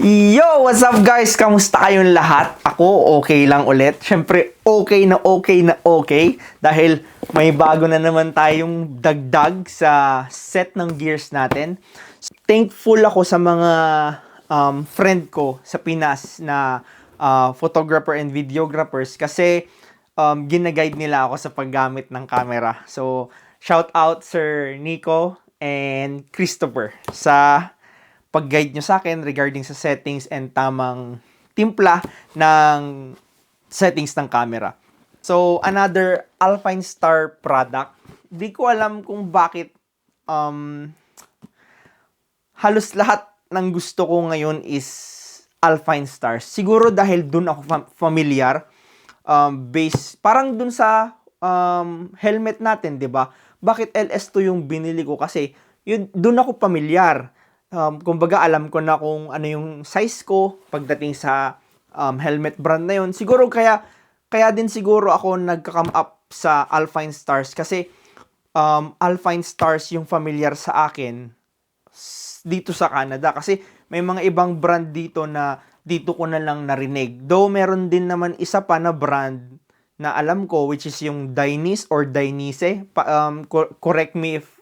Yo! What's up guys? Kamusta kayong lahat? Ako okay lang ulit. Siyempre, okay na okay na okay. Dahil may bago na naman tayong dagdag sa set ng gears natin. Thankful ako sa mga um, friend ko sa Pinas na uh, photographer and videographers kasi um, ginaguide nila ako sa paggamit ng camera. So, shout out Sir Nico and Christopher sa pag-guide nyo sa akin regarding sa settings and tamang timpla ng settings ng camera. So, another Alpine Star product. Di ko alam kung bakit um, halos lahat ng gusto ko ngayon is Alpine Stars. Siguro dahil dun ako fam- familiar. Um, base, parang dun sa um, helmet natin, di ba? Bakit LS2 yung binili ko? Kasi yun, dun ako familiar um, kumbaga alam ko na kung ano yung size ko pagdating sa um, helmet brand na yun. Siguro kaya kaya din siguro ako nagka-come up sa Alpine Stars kasi um, Alpine Stars yung familiar sa akin dito sa Canada kasi may mga ibang brand dito na dito ko na lang narinig. Though meron din naman isa pa na brand na alam ko which is yung Dynise or Dynise. Pa, um, cor- correct me if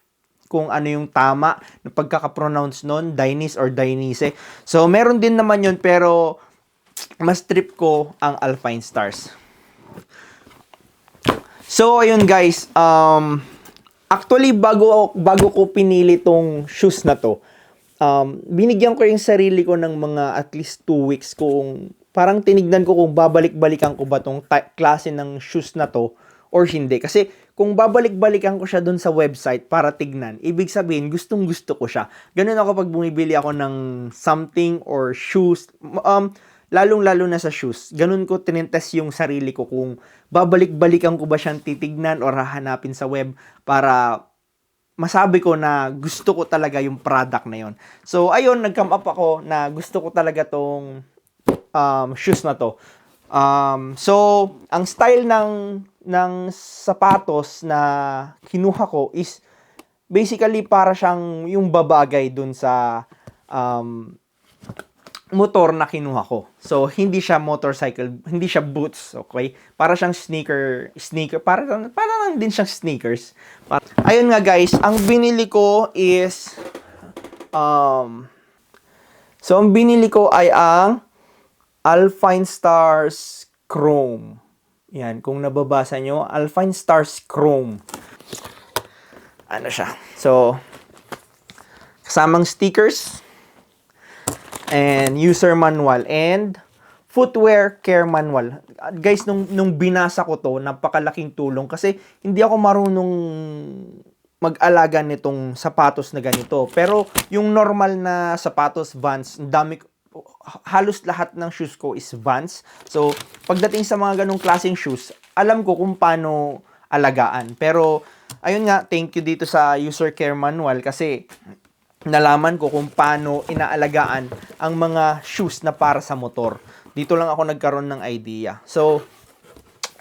kung ano yung tama na pagkakapronounce nun, Dynise or Dynise. So, meron din naman yun, pero mas trip ko ang Alpine Stars. So, ayun guys, um, actually, bago, bago ko pinili tong shoes na to, um, binigyan ko yung sarili ko ng mga at least 2 weeks kung parang tinignan ko kung babalik-balikan ko ba tong klase ng shoes na to or hindi. Kasi kung babalik-balikan ko siya dun sa website para tignan, ibig sabihin, gustong gusto ko siya. Ganun ako pag bumibili ako ng something or shoes, um, lalong-lalo na sa shoes. Ganun ko tinintest yung sarili ko kung babalik-balikan ko ba siyang titignan or hahanapin sa web para masabi ko na gusto ko talaga yung product na yon. So, ayun, nag-come up ako na gusto ko talaga tong um, shoes na to. Um, so, ang style ng ng sapatos na kinuha ko is basically para siyang yung babagay dun sa um, motor na kinuha ko. So, hindi siya motorcycle, hindi siya boots, okay? Para siyang sneaker, sneaker, para, para lang din siyang sneakers. Para, ayun nga guys, ang binili ko is, um, so ang binili ko ay ang Alpine Stars Chrome. Yan, kung nababasa nyo, Alpine Stars Chrome. Ano siya? So, kasamang stickers, and user manual, and footwear care manual. Guys, nung, nung binasa ko to, napakalaking tulong kasi hindi ako marunong mag-alaga nitong sapatos na ganito. Pero yung normal na sapatos, Vans, dami halos lahat ng shoes ko is Vans. So, pagdating sa mga ganong klaseng shoes, alam ko kung paano alagaan. Pero, ayun nga, thank you dito sa user care manual kasi nalaman ko kung paano inaalagaan ang mga shoes na para sa motor. Dito lang ako nagkaroon ng idea. So,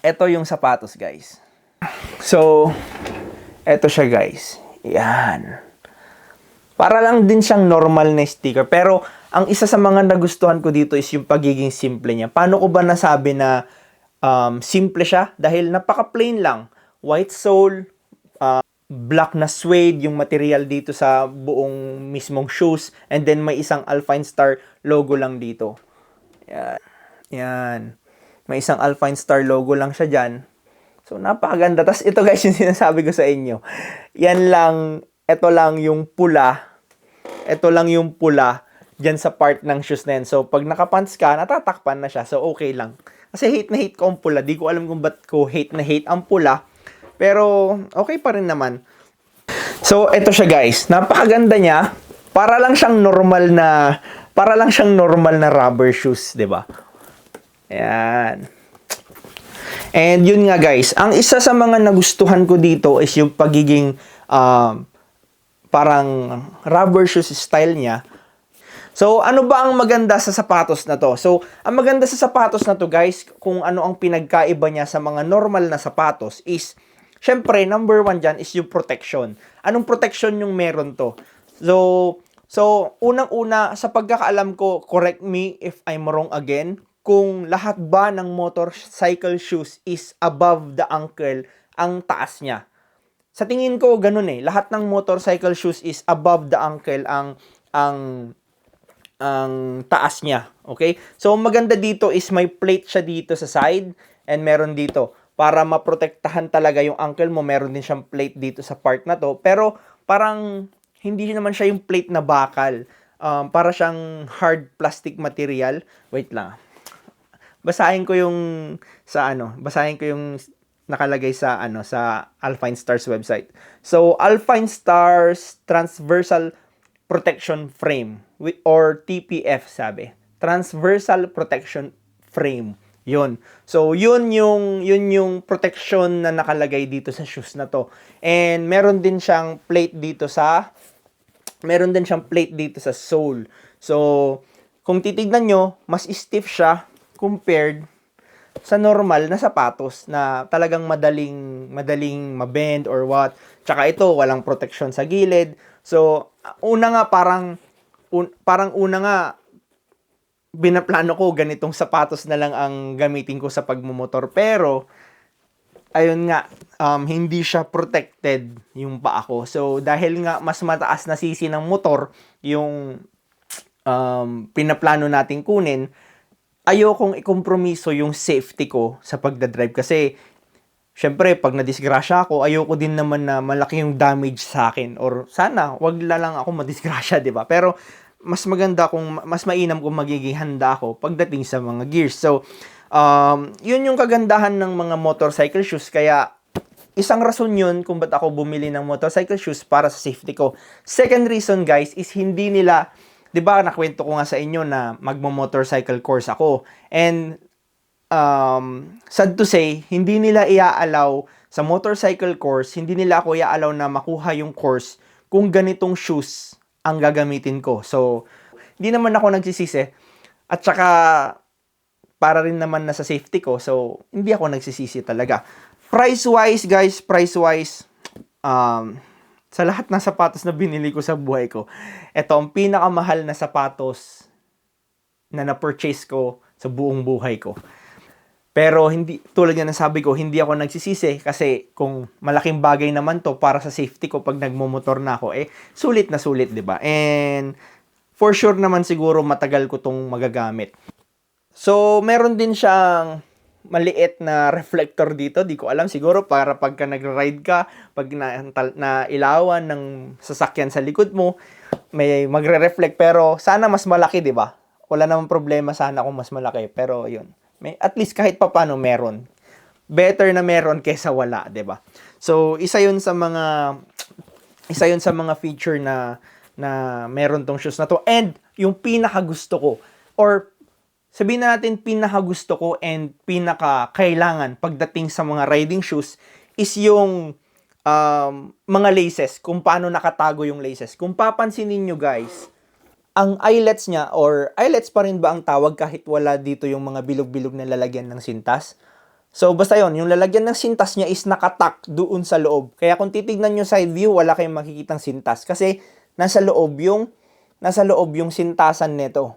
eto yung sapatos, guys. So, eto siya, guys. Yan. Para lang din siyang normal na sticker. Pero, ang isa sa mga nagustuhan ko dito is yung pagiging simple niya. Paano ko ba nasabi na um, simple siya? Dahil napaka-plain lang. White sole, uh, black na suede yung material dito sa buong mismong shoes. And then may isang Alpine Star logo lang dito. Yan. Yan. May isang Alpine Star logo lang siya dyan. So, napakaganda. Tapos ito guys yung sinasabi ko sa inyo. Yan lang, ito lang yung pula. Ito lang yung pula dyan sa part ng shoes na yan. So, pag nakapants ka, natatakpan na siya. So, okay lang. Kasi hate na hate ko ang pula. Di ko alam kung ba't ko hate na hate ang pula. Pero, okay pa rin naman. So, ito siya guys. Napakaganda niya. Para lang siyang normal na, para lang siyang normal na rubber shoes, ba? Ayan. And yun nga guys, ang isa sa mga nagustuhan ko dito is yung pagiging um, parang rubber shoes style niya. So, ano ba ang maganda sa sapatos na to? So, ang maganda sa sapatos na to, guys, kung ano ang pinagkaiba niya sa mga normal na sapatos is, syempre, number one dyan is yung protection. Anong protection yung meron to? So, So, unang-una, sa pagkakaalam ko, correct me if I'm wrong again, kung lahat ba ng motorcycle shoes is above the ankle ang taas niya. Sa tingin ko, ganun eh. Lahat ng motorcycle shoes is above the ankle ang ang ang taas niya. Okay? So, maganda dito is may plate siya dito sa side and meron dito. Para maprotektahan talaga yung ankle mo, meron din siyang plate dito sa part na to. Pero, parang hindi naman siya yung plate na bakal. Um, para siyang hard plastic material. Wait lang. Basahin ko yung sa ano, basahin ko yung nakalagay sa ano sa Alpine Stars website. So Alpine Stars transversal protection frame or TPF sabi. Transversal protection frame. Yun. So, yun yung, yun yung protection na nakalagay dito sa shoes na to. And meron din siyang plate dito sa, meron din siyang plate dito sa sole. So, kung titignan nyo, mas stiff siya compared sa normal na sapatos na talagang madaling madaling mabend or what. Tsaka ito, walang protection sa gilid. So, una nga parang un- parang una nga binaplano ko ganitong sapatos na lang ang gamitin ko sa pagmumotor pero ayun nga um, hindi siya protected yung paa ko. So dahil nga mas mataas na sisi ng motor yung um, pinaplano nating kunin, ayokong ikompromiso yung safety ko sa pagdadrive kasi syempre pag nadisgrasya ako, ayoko din naman na malaki yung damage sa akin or sana wag la lang ako madisgrasya, 'di ba? Pero mas maganda kung mas mainam kung magiging handa ako pagdating sa mga gears. So, um, yun yung kagandahan ng mga motorcycle shoes kaya isang rason yun kung ba't ako bumili ng motorcycle shoes para sa safety ko. Second reason guys is hindi nila 'di ba nakwento ko nga sa inyo na magmo-motorcycle course ako. And um, sad to say, hindi nila iaalaw sa motorcycle course, hindi nila ako iaalaw na makuha yung course kung ganitong shoes ang gagamitin ko. So, hindi naman ako nagsisisi. At saka, para rin naman na sa safety ko, so, hindi ako nagsisisi talaga. Price-wise, guys, price-wise, um, sa lahat ng sapatos na binili ko sa buhay ko, ito ang pinakamahal na sapatos na na-purchase ko sa buong buhay ko. Pero hindi tulad nga ng sabi ko, hindi ako nagsisisi kasi kung malaking bagay naman to para sa safety ko pag nagmomotor na ako, eh sulit na sulit, 'di ba? And for sure naman siguro matagal ko tong magagamit. So, meron din siyang maliit na reflector dito. Di ko alam siguro para pagka nag-ride ka, pag na, na ilawan ng sasakyan sa likod mo, may magre-reflect. Pero sana mas malaki, di ba? Wala namang problema sana kung mas malaki. Pero yun, may, at least kahit papano meron. Better na meron kaysa wala, 'di ba? So, isa 'yun sa mga isa 'yun sa mga feature na na meron tong shoes na to. And yung pinaka gusto ko or sabihin na natin pinaka gusto ko and pinaka kailangan pagdating sa mga riding shoes is yung um, mga laces, kung paano nakatago yung laces. Kung papansinin nyo guys, ang eyelets niya or eyelets pa rin ba ang tawag kahit wala dito yung mga bilog-bilog na lalagyan ng sintas? So basta yon yung lalagyan ng sintas niya is nakatak doon sa loob. Kaya kung titignan nyo side view, wala kayong makikitang sintas kasi nasa loob yung nasa loob yung sintasan nito.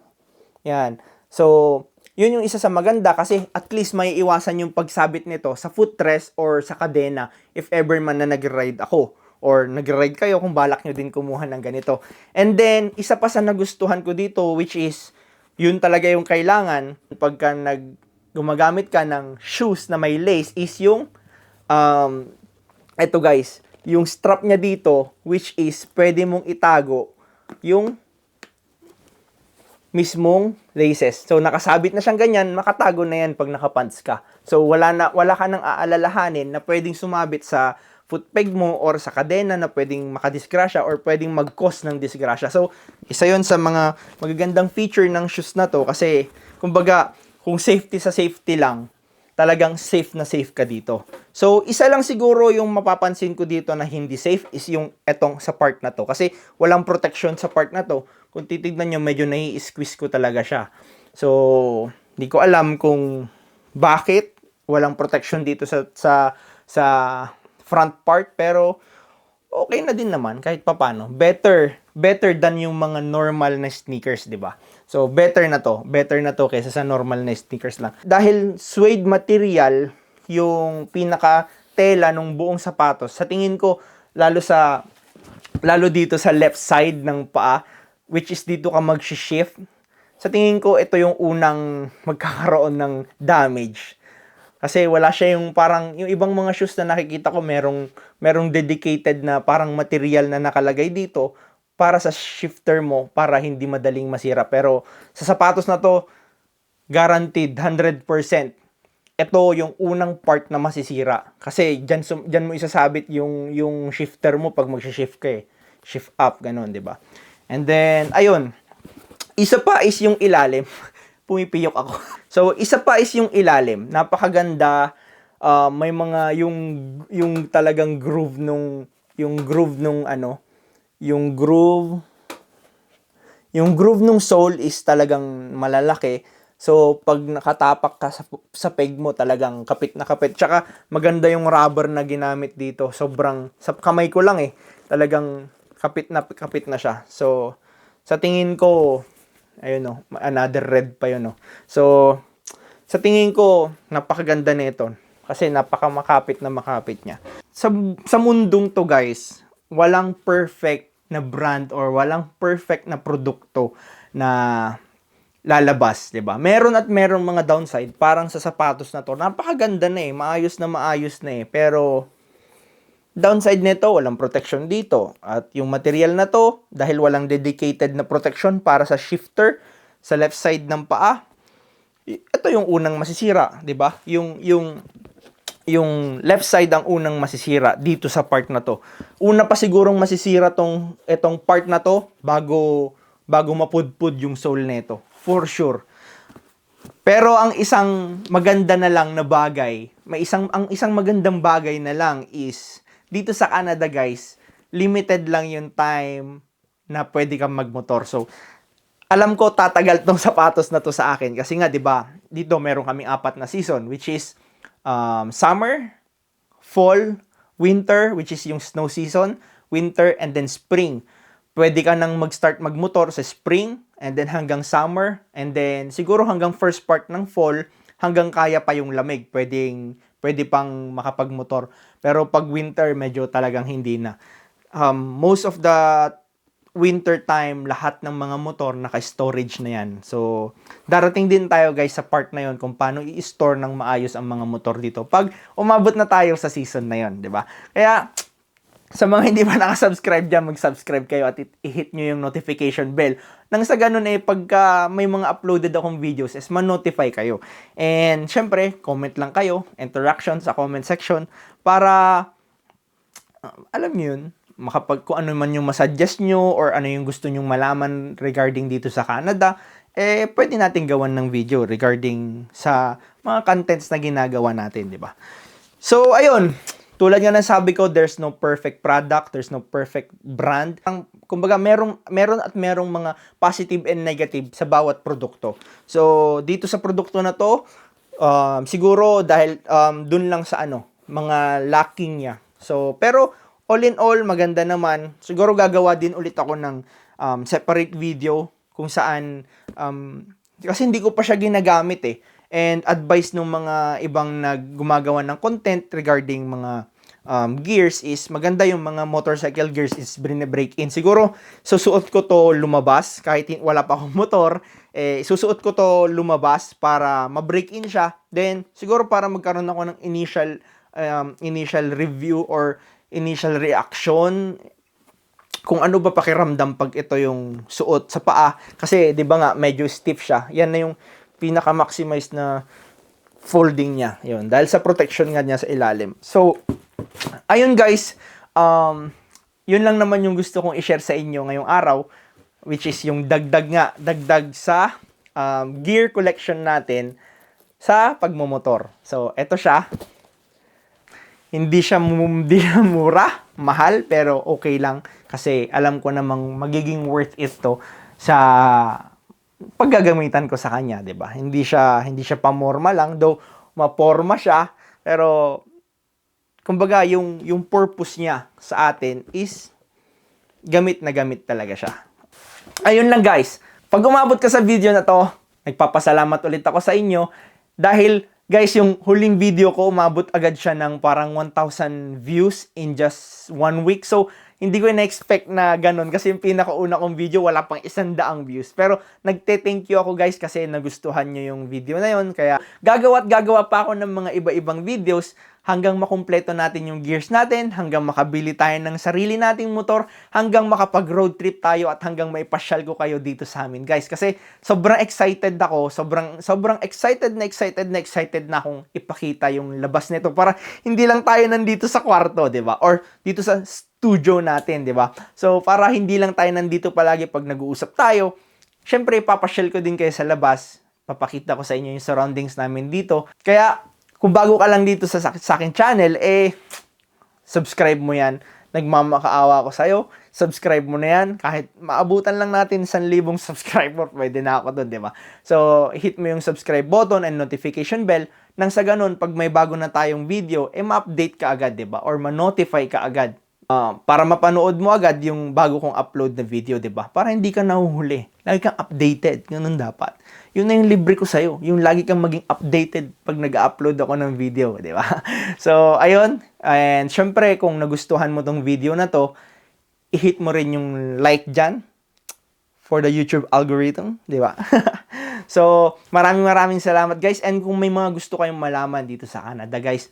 Yan. So, yun yung isa sa maganda kasi at least may iwasan yung pagsabit nito sa footrest or sa kadena if ever man na nag-ride ako or nag-ride kayo kung balak nyo din kumuha ng ganito. And then, isa pa sa nagustuhan ko dito, which is, yun talaga yung kailangan pagka nag gumagamit ka ng shoes na may lace is yung, um, eto guys, yung strap niya dito, which is, pwede mong itago yung mismong laces. So nakasabit na siyang ganyan, makatago na yan pag nakapants ka. So wala na wala ka nang aalalahanin na pwedeng sumabit sa foot peg mo or sa kadena na pwedeng makadisgrasya or pwedeng mag-cause ng disgrasya. So, isa yon sa mga magagandang feature ng shoes na to kasi, kumbaga, kung safety sa safety lang, talagang safe na safe ka dito. So, isa lang siguro yung mapapansin ko dito na hindi safe is yung etong sa part na to. Kasi walang protection sa part na to. Kung titignan nyo, medyo nai-squeeze ko talaga siya. So, hindi ko alam kung bakit walang protection dito sa sa sa front part pero okay na din naman kahit papano. Better, better than yung mga normal na sneakers, 'di ba? So better na to, better na to kaysa sa normal na sneakers lang. Dahil suede material yung pinaka tela ng buong sapatos. Sa tingin ko lalo sa lalo dito sa left side ng paa which is dito ka mag-shift. Sa tingin ko ito yung unang magkakaroon ng damage. Kasi wala siya yung parang, yung ibang mga shoes na nakikita ko, merong, merong dedicated na parang material na nakalagay dito para sa shifter mo, para hindi madaling masira. Pero sa sapatos na to, guaranteed, 100%. Ito yung unang part na masisira. Kasi dyan, dyan mo isasabit yung, yung shifter mo pag mag-shift ka eh. Shift up, ganun, di ba? And then, ayun. Isa pa is yung ilalim. Pumipiyok ako. So, isa pa is yung ilalim. Napakaganda. Ah, may mga yung yung talagang groove nung yung groove nung ano, yung groove yung groove nung sole is talagang malalaki. So, pag nakatapak ka sa, sa peg mo, talagang kapit na kapit. Tsaka, maganda yung rubber na ginamit dito. Sobrang, sa kamay ko lang eh. Talagang kapit na kapit na siya. So, sa tingin ko, ayun no, another red pa yun no. So, sa tingin ko, napakaganda nito. Kasi napaka makapit na makapit niya. Sa, sa mundong to guys, walang perfect na brand or walang perfect na produkto na lalabas, 'di ba? Meron at meron mga downside, parang sa sapatos na to. Napakaganda na eh, maayos na maayos na eh. Pero downside nito, walang protection dito. At yung material na to, dahil walang dedicated na protection para sa shifter sa left side ng paa, ito yung unang masisira, 'di ba? Yung yung yung left side ang unang masisira dito sa part na to. Una pa sigurong masisira tong etong part na to bago bago mapudpud yung sole nito. For sure. Pero ang isang maganda na lang na bagay, may isang ang isang magandang bagay na lang is dito sa Canada guys, limited lang yung time na pwede kang magmotor. So alam ko tatagal tong sapatos na to sa akin kasi nga 'di ba, dito meron kaming apat na season which is um, summer, fall, winter, which is yung snow season, winter, and then spring. Pwede ka nang mag-start magmotor sa spring, and then hanggang summer, and then siguro hanggang first part ng fall, hanggang kaya pa yung lamig. Pwedeng, pwede pang makapagmotor. Pero pag winter, medyo talagang hindi na. Um, most of the winter time, lahat ng mga motor naka-storage na yan. So, darating din tayo guys sa part na yon kung paano i-store ng maayos ang mga motor dito. Pag umabot na tayo sa season na yon, 'di ba? Kaya sa mga hindi pa nakasubscribe dyan, mag-subscribe kayo at i-hit nyo yung notification bell. Nang sa ganun eh, pagka may mga uploaded akong videos, is ma-notify kayo. And, syempre, comment lang kayo, interaction sa comment section, para uh, alam niyo yun, makapag kung ano man yung masuggest nyo or ano yung gusto nyong malaman regarding dito sa Canada, eh pwede natin gawan ng video regarding sa mga contents na ginagawa natin, di ba? So, ayun, tulad nga ng sabi ko, there's no perfect product, there's no perfect brand. Ang kumbaga merong meron at merong mga positive and negative sa bawat produkto. So, dito sa produkto na to, um, siguro dahil um, dun lang sa ano, mga lacking niya. So, pero all in all, maganda naman. Siguro gagawa din ulit ako ng um, separate video kung saan um, kasi hindi ko pa siya ginagamit eh. And advice ng mga ibang nag gumagawa ng content regarding mga um, gears is maganda yung mga motorcycle gears is break in. Siguro susuot ko to lumabas kahit wala pa akong motor, eh susuot ko to lumabas para ma-break in siya. Then siguro para magkaroon ako ng initial um, initial review or initial reaction kung ano ba pakiramdam pag ito yung suot sa paa kasi 'di ba nga medyo stiff siya. Yan na yung pinaka maximize na folding niya. Yun, dahil sa protection nga niya sa ilalim. So, ayun guys, um, yun lang naman yung gusto kong i-share sa inyo ngayong araw, which is yung dagdag nga, dagdag sa um, gear collection natin sa pagmomotor. So, eto siya. Hindi siya, hindi siya mura, mahal, pero okay lang kasi alam ko namang magiging worth it to sa paggagamitan ko sa kanya, 'di ba? Hindi siya hindi siya pamorma lang, though maporma siya, pero kumbaga, yung, yung purpose niya sa atin is gamit na gamit talaga siya. Ayun lang guys. Pag umabot ka sa video na to, nagpapasalamat ulit ako sa inyo dahil guys, yung huling video ko umabot agad siya ng parang 1,000 views in just one week. So, hindi ko na-expect na ganun kasi yung pinakauna kong video wala pang isang daang views. Pero nagte-thank you ako guys kasi nagustuhan nyo yung video na yon Kaya gagawa at gagawa pa ako ng mga iba-ibang videos hanggang makumpleto natin yung gears natin, hanggang makabili tayo ng sarili nating motor, hanggang makapag-road trip tayo at hanggang maipasyal ko kayo dito sa amin, guys. Kasi sobrang excited ako, sobrang sobrang excited na excited na excited na akong ipakita yung labas nito para hindi lang tayo nandito sa kwarto, 'di ba? Or dito sa studio natin, 'di ba? So para hindi lang tayo nandito palagi pag nag-uusap tayo, syempre ipapasyal ko din kayo sa labas. Papakita ko sa inyo yung surroundings namin dito. Kaya kung bago ka lang dito sa, sa akin channel, eh, subscribe mo yan. Nagmamakaawa ko sa'yo. Subscribe mo na yan. Kahit maabutan lang natin 1,000 subscriber, pwede na ako doon, di ba? So, hit mo yung subscribe button and notification bell. Nang sa ganun, pag may bago na tayong video, eh, ma-update ka agad, di ba? Or ma-notify ka agad. Ah, para mapanood mo agad yung bago kong upload na video, 'di ba? Para hindi ka nahuhuli. Lagi kang updated, ganun dapat. Yun na yung libre ko sa'yo. Yung lagi kang maging updated pag nag-upload ako ng video, 'di ba? So, ayun. And syempre, kung nagustuhan mo tong video na to, i-hit mo rin yung like dyan for the YouTube algorithm, 'di ba? so, maraming maraming salamat guys. And kung may mga gusto kayong malaman dito sa Canada, guys,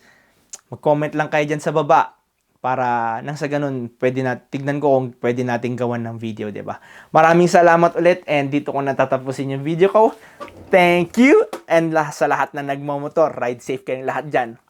mag-comment lang kayo dyan sa baba para nang sa ganun, pwede na, tignan ko kung pwede nating gawan ng video, 'di ba? Maraming salamat ulit and dito ko natatapusin yung video ko. Thank you and lah sa lahat na nagmamotor, ride safe kayong lahat diyan.